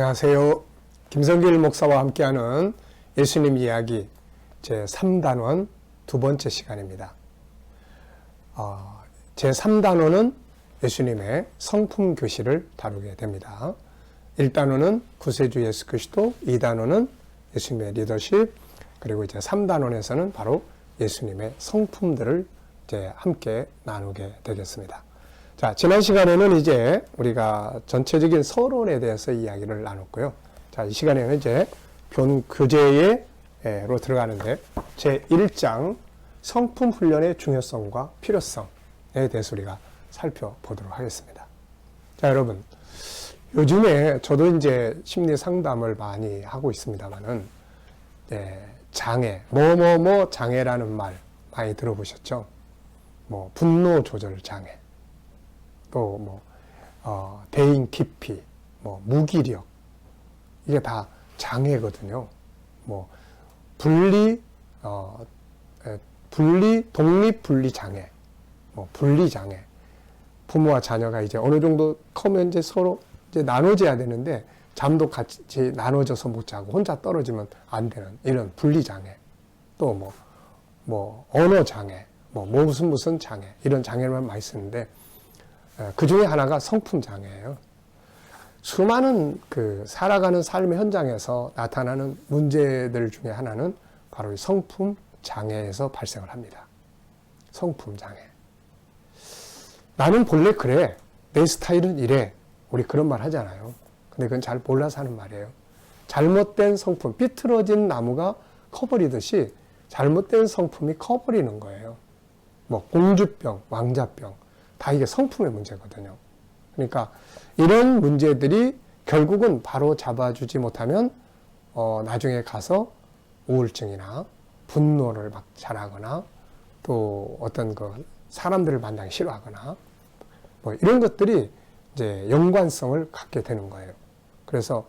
안녕하세요. 김성길 목사와 함께하는 예수님 이야기 제 3단원 두 번째 시간입니다. 어, 제 3단원은 예수님의 성품 교실을 다루게 됩니다. 1단원은 구세주 예수 그리스도, 2단원은 예수님의 리더십, 그리고 이제 3단원에서는 바로 예수님의 성품들을 이제 함께 나누게 되겠습니다. 자, 지난 시간에는 이제 우리가 전체적인 서론에 대해서 이야기를 나눴고요. 자, 이 시간에는 이제 교재로 들어가는데 제 1장 성품 훈련의 중요성과 필요성에 대해서 우리가 살펴보도록 하겠습니다. 자, 여러분. 요즘에 저도 이제 심리 상담을 많이 하고 있습니다만은 예, 장애, 뭐뭐뭐 장애라는 말 많이 들어보셨죠? 뭐 분노 조절 장애, 또뭐 어, 대인 깊이, 뭐 무기력 이게 다 장애거든요. 뭐 분리 어, 에, 분리 독립 분리 장애, 뭐 분리 장애. 부모와 자녀가 이제 어느 정도 커면 이제 서로 이제 나눠져야 되는데 잠도 같이 나눠져서 못 자고 혼자 떨어지면 안 되는 이런 분리 장애. 또 뭐 뭐 언어 장애, 뭐 무슨 무슨 장애 이런 장애만 많이 쓰는데 그 중에 하나가 성품 장애예요. 수많은 그 살아가는 삶의 현장에서 나타나는 문제들 중에 하나는 바로 이 성품 장애에서 발생을 합니다. 성품 장애. 나는 본래 그래. 내 스타일은 이래. 우리 그런 말 하잖아요. 근데 그건 잘 몰라서 하는 말이에요. 잘못된 성품, 삐뚤어진 나무가 커버리듯이 잘못된 성품이 커버리는 거예요. 뭐 공주병, 왕자병 다 이게 성품의 문제거든요. 그러니까 이런 문제들이 결국은 바로 잡아주지 못하면 어, 나중에 가서 우울증이나 분노를 막 잘하거나 또 어떤 그 사람들을 만나기 싫어하거나 뭐 이런 것들이 이제 연관성을 갖게 되는 거예요. 그래서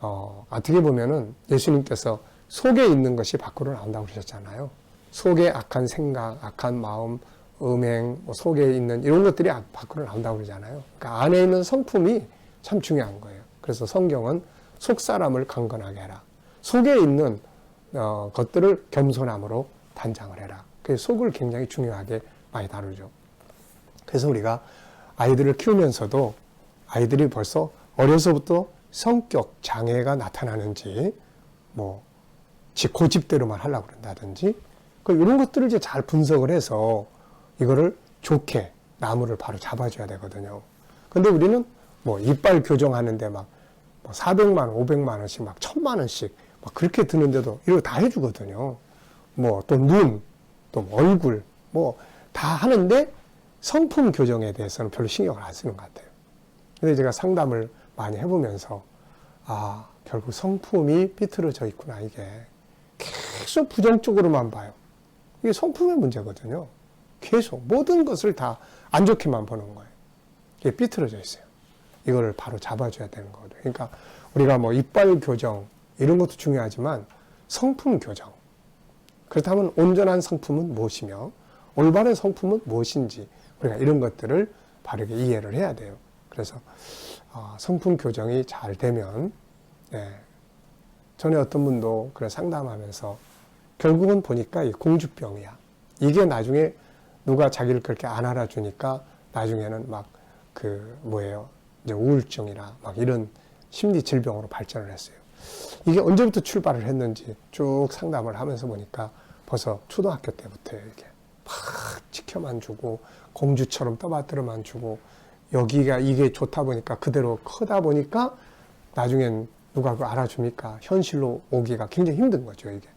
어, 어떻게 보면은 예수님께서 속에 있는 것이 밖으로 나온다고 그러셨잖아요. 속에 악한 생각, 악한 마음, 음행, 뭐 속에 있는 이런 것들이 밖으로 나온다고 그러잖아요. 그러니까 안에 있는 성품이 참 중요한 거예요. 그래서 성경은 속 사람을 강건하게 해라. 속에 있는 어, 것들을 겸손함으로 단장을 해라. 그 속을 굉장히 중요하게 많이 다루죠. 그래서 우리가 아이들을 키우면서도 아이들이 벌써 어려서부터 성격 장애가 나타나는지 뭐 고집대로만 하려고 그런다든지 그 이런 것들을 이제 잘 분석을 해서 이거를 좋게 나무를 바로 잡아줘야 되거든요. 근데 우리는 뭐 이빨 교정하는데 막 400만 원, 500만 원씩 막 1000만 원씩 막 그렇게 드는데도 이거 다 해주거든요. 뭐 또 눈, 또 얼굴 뭐 다 하는데 성품 교정에 대해서는 별로 신경을 안 쓰는 것 같아요. 근데 제가 상담을 많이 해보면서 아 결국 성품이 삐뚤어져 있구나 이게 계속 부정적으로만 봐요. 이게 성품의 문제거든요. 계속 모든 것을 다 안 좋게만 보는 거예요. 이게 삐뚤어져 있어요. 이거를 바로 잡아줘야 되는 거거든요. 그러니까 우리가 뭐 이빨 교정 이런 것도 중요하지만 성품 교정. 그렇다면 온전한 성품은 무엇이며 올바른 성품은 무엇인지 우리가 이런 것들을 바르게 이해를 해야 돼요. 그래서 어, 성품 교정이 잘 되면 예, 전에 어떤 분도 그런 상담하면서 결국은 보니까 이 공주병이야. 이게 나중에 누가 자기를 그렇게 안 알아주니까 나중에는 막 그 뭐예요 이제 우울증이나 막 이런 심리 질병으로 발전을 했어요. 이게 언제부터 출발을 했는지 쭉 상담을 하면서 보니까 벌써 초등학교 때부터 이게 막 지켜만 주고 공주처럼 떠받들어만 주고 여기가 이게 좋다 보니까 그대로 크다 보니까 나중엔 누가 그 알아줍니까? 현실로 오기가 굉장히 힘든 거죠, 이게.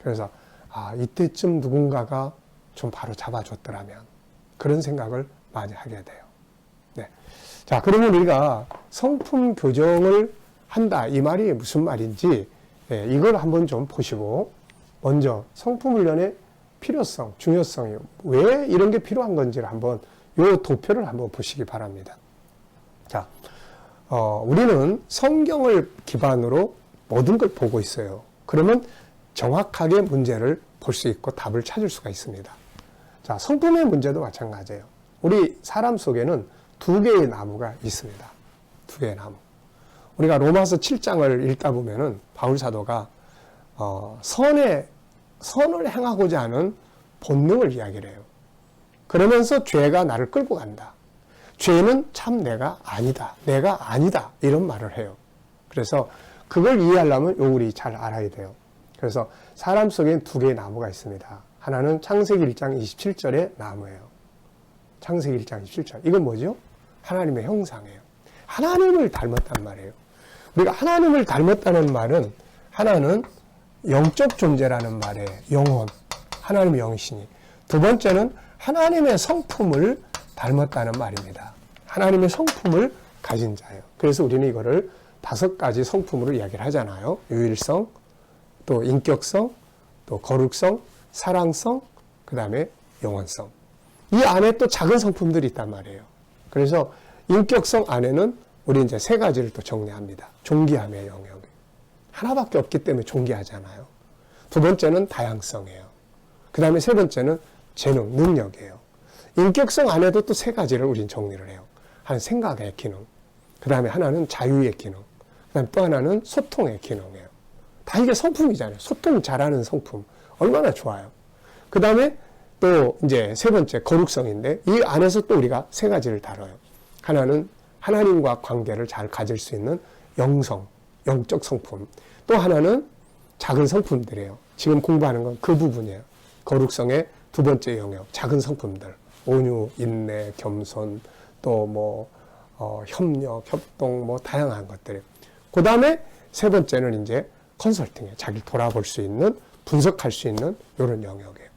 그래서 아, 이때쯤 누군가가 좀 바로 잡아줬더라면 그런 생각을 많이 하게 돼요. 네. 자, 그러면 우리가 성품 교정을 한다. 이 말이 무슨 말인지 네, 이걸 한번 좀 보시고 먼저 성품 훈련의 필요성, 중요성이 왜 이런 게 필요한 건지를 한번 요 도표를 한번 보시기 바랍니다. 자, 어, 우리는 성경을 기반으로 모든 걸 보고 있어요. 그러면 정확하게 문제를 볼 수 있고 답을 찾을 수가 있습니다. 자, 성품의 문제도 마찬가지예요. 우리 사람 속에는 두 개의 나무가 있습니다. 두 개의 나무. 우리가 로마서 7장을 읽다 보면은 바울 사도가 어, 선에 선을 행하고자 하는 본능을 이야기를 해요. 그러면서 죄가 나를 끌고 간다. 죄는 참 내가 아니다. 내가 아니다. 이런 말을 해요. 그래서 그걸 이해하려면 요 우리 잘 알아야 돼요. 그래서 사람 속엔 두 개의 나무가 있습니다. 하나는 창세기 1장 27절의 나무예요. 창세기 1장 27절. 이건 뭐죠? 하나님의 형상이에요. 하나님을 닮았단 말이에요. 우리가 하나님을 닮았다는 말은 하나는 영적 존재라는 말에 영혼, 하나님의 영이시니. 두 번째는 하나님의 성품을 닮았다는 말입니다. 하나님의 성품을 가진 자예요. 그래서 우리는 이거를 다섯 가지 성품으로 이야기를 하잖아요. 유일성, 또 인격성, 또 거룩성, 사랑성, 그 다음에 영원성. 이 안에 또 작은 성품들이 있단 말이에요. 그래서 인격성 안에는 우리 이제 세 가지를 또 정리합니다. 존귀함의 영역. 하나밖에 없기 때문에 존귀하잖아요. 두 번째는 다양성이에요. 그 다음에 세 번째는 재능, 능력이에요. 인격성 안에도 또 세 가지를 우린 정리를 해요. 하나는 생각의 기능. 그 다음에 하나는 자유의 기능. 그 다음에 또 하나는 소통의 기능이에요. 다 이게 성품이잖아요. 소통 잘하는 성품. 얼마나 좋아요. 그 다음에 또 이제 세 번째 거룩성인데 이 안에서 또 우리가 세 가지를 다뤄요. 하나는 하나님과 관계를 잘 가질 수 있는 영성, 영적 성품. 또 하나는 작은 성품들이에요. 지금 공부하는 건 그 부분이에요. 거룩성의 두 번째 영역, 작은 성품들. 온유, 인내, 겸손, 또 뭐, 어, 협력, 협동, 뭐, 다양한 것들이에요. 그 다음에 세 번째는 이제 컨설팅에 자기 돌아볼 수 있는, 분석할 수 있는 이런 영역이에요.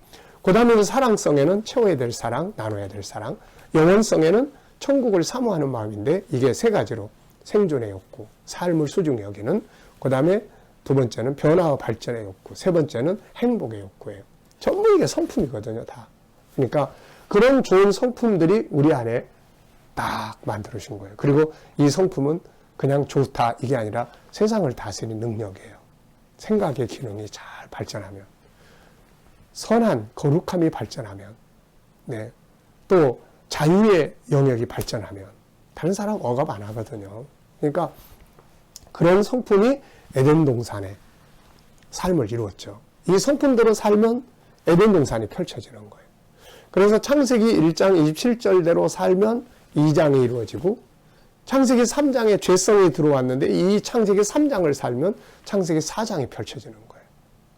그 다음에 사랑성에는 채워야 될 사랑, 나눠야 될 사랑. 영혼성에는 천국을 사모하는 마음인데 이게 세 가지로 생존의 욕구, 삶을 소중히 여기는 그 다음에 두 번째는 변화와 발전의 욕구, 세 번째는 행복의 욕구예요. 전부 이게 성품이거든요, 다. 그러니까 그런 좋은 성품들이 우리 안에 딱 만들어진 거예요. 그리고 이 성품은 그냥 좋다 이게 아니라 세상을 다스리는 능력이에요. 생각의 기능이 잘 발전하면 선한 거룩함이 발전하면 네. 또 자유의 영역이 발전하면 다른 사람 억압 안 하거든요. 그러니까 그런 성품이 에덴 동산의 삶을 이루었죠. 이 성품대로 살면 에덴 동산이 펼쳐지는 거예요. 그래서 창세기 1장 27절대로 살면 2장이 이루어지고 창세기 3장에 죄성이 들어왔는데 이 창세기 3장을 살면 창세기 4장이 펼쳐지는 거예요.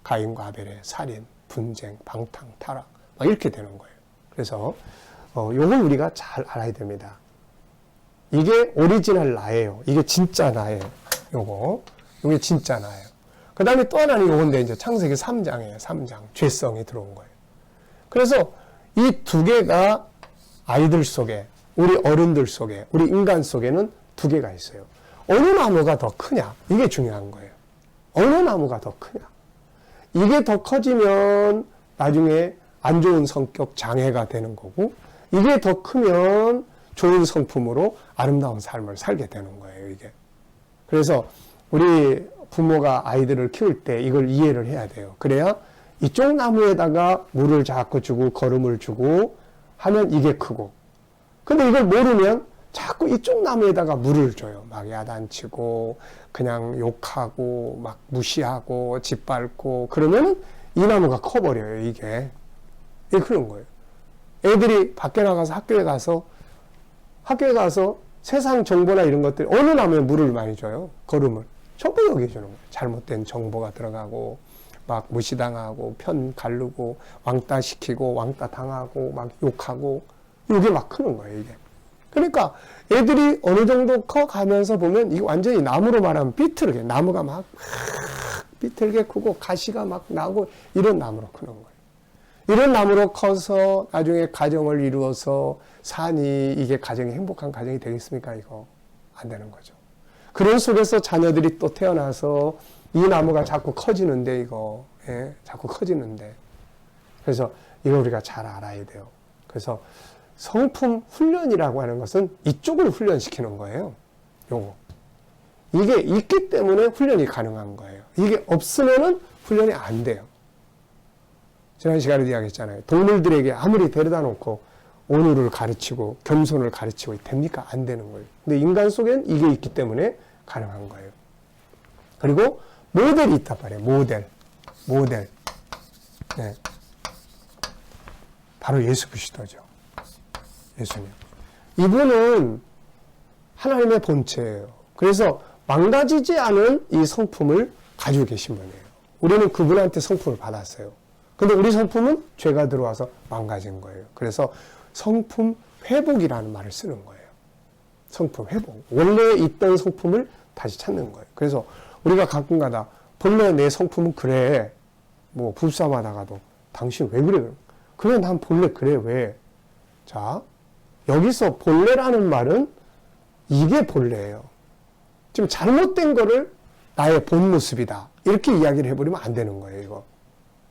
가인과 아벨의 살인, 분쟁, 방탕, 타락 막 이렇게 되는 거예요. 그래서 어, 요걸 우리가 잘 알아야 됩니다. 이게 오리지널 나예요. 이게 진짜 나예요. 요거. 요게 진짜 나예요. 그 다음에 또 하나는 요건데 이제 창세기 3장이에요. 3장. 죄성이 들어온 거예요. 그래서 이 두 개가 아이들 속에, 우리 어른들 속에, 우리 인간 속에는 두 개가 있어요. 어느 나무가 더 크냐? 이게 중요한 거예요. 어느 나무가 더 크냐? 이게 더 커지면 나중에 안 좋은 성격 장애가 되는 거고, 이게 더 크면 좋은 성품으로 아름다운 삶을 살게 되는 거예요, 이게. 그래서 우리 부모가 아이들을 키울 때 이걸 이해를 해야 돼요. 그래야 이쪽 나무에다가 물을 자꾸 주고 거름을 주고 하면 이게 크고. 근데 이걸 모르면 자꾸 이쪽 나무에다가 물을 줘요. 막 야단치고, 그냥 욕하고, 막 무시하고, 짓밟고, 그러면은 이 나무가 커버려요, 이게. 이게 그런 거예요. 애들이 밖에 나가서 학교에 가서 학교에 가서 세상 정보나 이런 것들 어느 나무에 물을 많이 줘요 걸음을 전부 여기 주는 거예요 잘못된 정보가 들어가고 막 무시당하고 편 가르고 왕따 시키고 왕따 당하고 막 욕하고 이게 막 크는 거예요 이게 그러니까 애들이 어느 정도 커 가면서 보면 이게 완전히 나무로 말하면 삐뚤게 나무가 막 삐뚤게 크고 가시가 막 나고 이런 나무로 크는 거예요. 이런 나무로 커서 나중에 가정을 이루어서 산이 이게 가정이 행복한 가정이 되겠습니까? 이거 안 되는 거죠. 그런 속에서 자녀들이 또 태어나서 이 나무가 자꾸 커지는데 이거 예? 자꾸 커지는데 그래서 이거 우리가 잘 알아야 돼요. 그래서 성품 훈련이라고 하는 것은 이쪽을 훈련시키는 거예요. 요거. 이게 있기 때문에 훈련이 가능한 거예요. 이게 없으면은 훈련이 안 돼요. 지난 시간에 이야기했잖아요. 동물들에게 아무리 데려다 놓고 온유를 가르치고 겸손을 가르치고 됩니까? 안 되는 거예요. 근데 인간 속엔 이게 있기 때문에 가능한 거예요. 그리고 모델이 있단 말이에요. 모델. 모델. 네. 바로 예수 그리스도죠. 예수님. 이분은 하나님의 본체예요. 그래서 망가지지 않은 이 성품을 가지고 계신 분이에요. 우리는 그분한테 성품을 받았어요. 근데 우리 성품은 죄가 들어와서 망가진 거예요. 그래서 성품 회복이라는 말을 쓰는 거예요. 성품 회복. 원래 있던 성품을 다시 찾는 거예요. 그래서 우리가 가끔가다 본래 내 성품은 그래. 뭐 불쌍하다가도 당신 왜 그래? 그래 난 본래 그래 왜? 자 여기서 본래라는 말은 이게 본래예요. 지금 잘못된 거를 나의 본 모습이다. 이렇게 이야기를 해버리면 안 되는 거예요, 이거.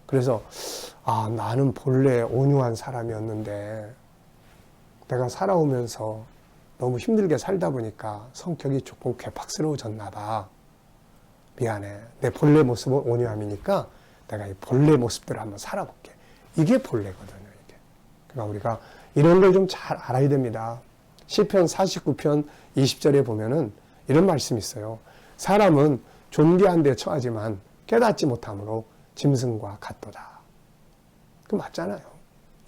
그래서, 아, 나는 본래 온유한 사람이었는데, 내가 살아오면서 너무 힘들게 살다 보니까 성격이 조금 괴팍스러워졌나 봐. 미안해. 내 본래 모습은 온유함이니까 내가 이 본래 모습대로 한번 살아볼게. 이게 본래거든요, 이게. 그러니까 우리가 이런 걸 좀 잘 알아야 됩니다. 시편 49편 20절에 보면은 이런 말씀이 있어요. 사람은 존귀한 데 처하지만 깨닫지 못함으로 짐승과 같도다. 그 맞잖아요.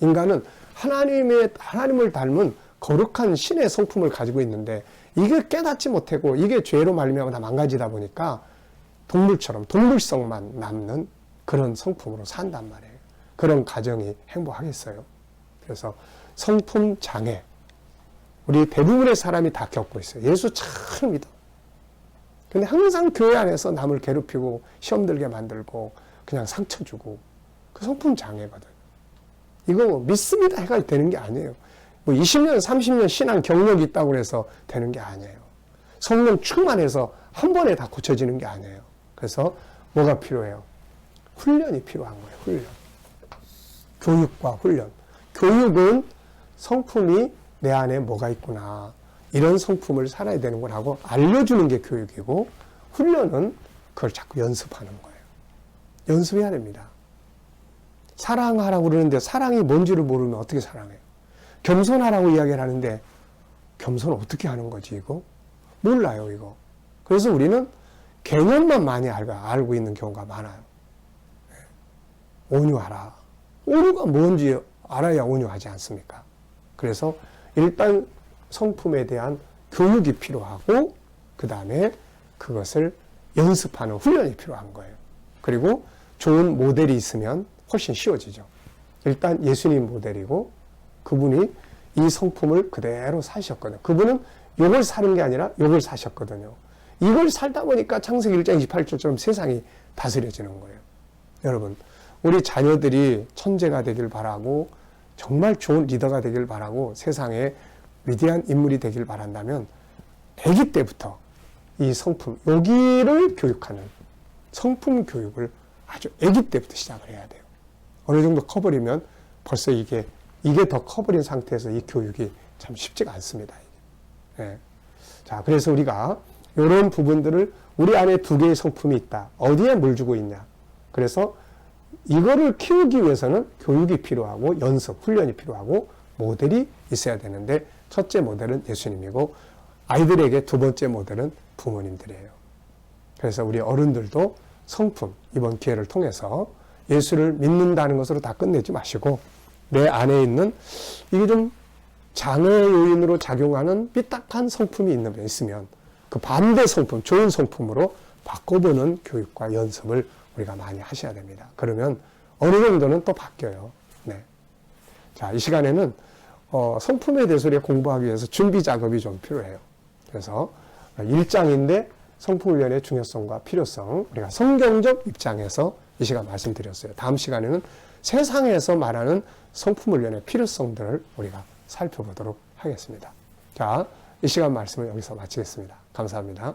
인간은 하나님의 하나님을 닮은 거룩한 신의 성품을 가지고 있는데 이게 깨닫지 못하고 이게 죄로 말미암아 다 망가지다 보니까 동물처럼 동물성만 남는 그런 성품으로 산단 말이에요. 그런 가정이 행복하겠어요. 그래서 성품 장애 우리 대부분의 사람이 다 겪고 있어요. 예수 참 믿어. 근데 항상 교회 안에서 남을 괴롭히고 시험 들게 만들고 그냥 상처 주고 그 성품 장애거든. 이거 뭐 믿습니다 해가 되는 게 아니에요. 뭐 20년, 30년 신앙 경력이 있다고 해서 되는 게 아니에요. 성령 충만해서 한 번에 다 고쳐지는 게 아니에요. 그래서 뭐가 필요해요? 훈련이 필요한 거예요. 훈련. 교육과 훈련. 교육은 성품이 내 안에 뭐가 있구나. 이런 성품을 살아야 되는 거라고 알려주는 게 교육이고, 훈련은 그걸 자꾸 연습하는 거예요. 연습해야 됩니다. 사랑하라고 그러는데 사랑이 뭔지를 모르면 어떻게 사랑해요? 겸손하라고 이야기를 하는데 겸손 어떻게 하는 거지, 이거? 몰라요, 이거. 그래서 우리는 개념만 많이 알고, 알고 있는 경우가 많아요. 네. 온유하라. 온유가 뭔지 알아야 온유하지 않습니까? 그래서 일단 성품에 대한 교육이 필요하고 그 다음에 그것을 연습하는 훈련이 필요한 거예요. 그리고 좋은 모델이 있으면 훨씬 쉬워지죠. 일단 예수님 모델이고 그분이 이 성품을 그대로 사셨거든요. 그분은 욕을 사는 게 아니라 욕을 사셨거든요. 이걸 살다 보니까 창세기 1장 28절처럼 세상이 다스려지는 거예요. 여러분, 우리 자녀들이 천재가 되길 바라고 정말 좋은 리더가 되길 바라고 세상에 위대한 인물이 되길 바란다면 아기 때부터 이 성품, 여기를 교육하는 성품 교육을 아주 아기 때부터 시작을 해야 돼요. 어느 정도 커버리면 벌써 이게 이게 더 커버린 상태에서 이 교육이 참 쉽지가 않습니다. 네. 자, 그래서 우리가 이런 부분들을 우리 안에 두 개의 성품이 있다. 어디에 물 주고 있냐. 그래서 이거를 키우기 위해서는 교육이 필요하고 연습, 훈련이 필요하고 모델이 있어야 되는데 첫째 모델은 예수님이고 아이들에게 두 번째 모델은 부모님들이에요. 그래서 우리 어른들도 성품, 이번 기회를 통해서 예수를 믿는다는 것으로 다 끝내지 마시고 내 안에 있는 이게 좀 장애 요인으로 작용하는 삐딱한 성품이 있으면 그 반대 성품, 좋은 성품으로 바꿔보는 교육과 연습을 우리가 많이 하셔야 됩니다. 그러면 어느 정도는 또 바뀌어요. 네. 자, 이 시간에는 어, 성품에 대해서 우리가 공부하기 위해서 준비 작업이 좀 필요해요. 그래서 1장인데 성품훈련의 중요성과 필요성, 우리가 성경적 입장에서 이 시간 말씀드렸어요. 다음 시간에는 세상에서 말하는 성품훈련의 필요성들을 우리가 살펴보도록 하겠습니다. 자, 이 시간 말씀을 여기서 마치겠습니다. 감사합니다.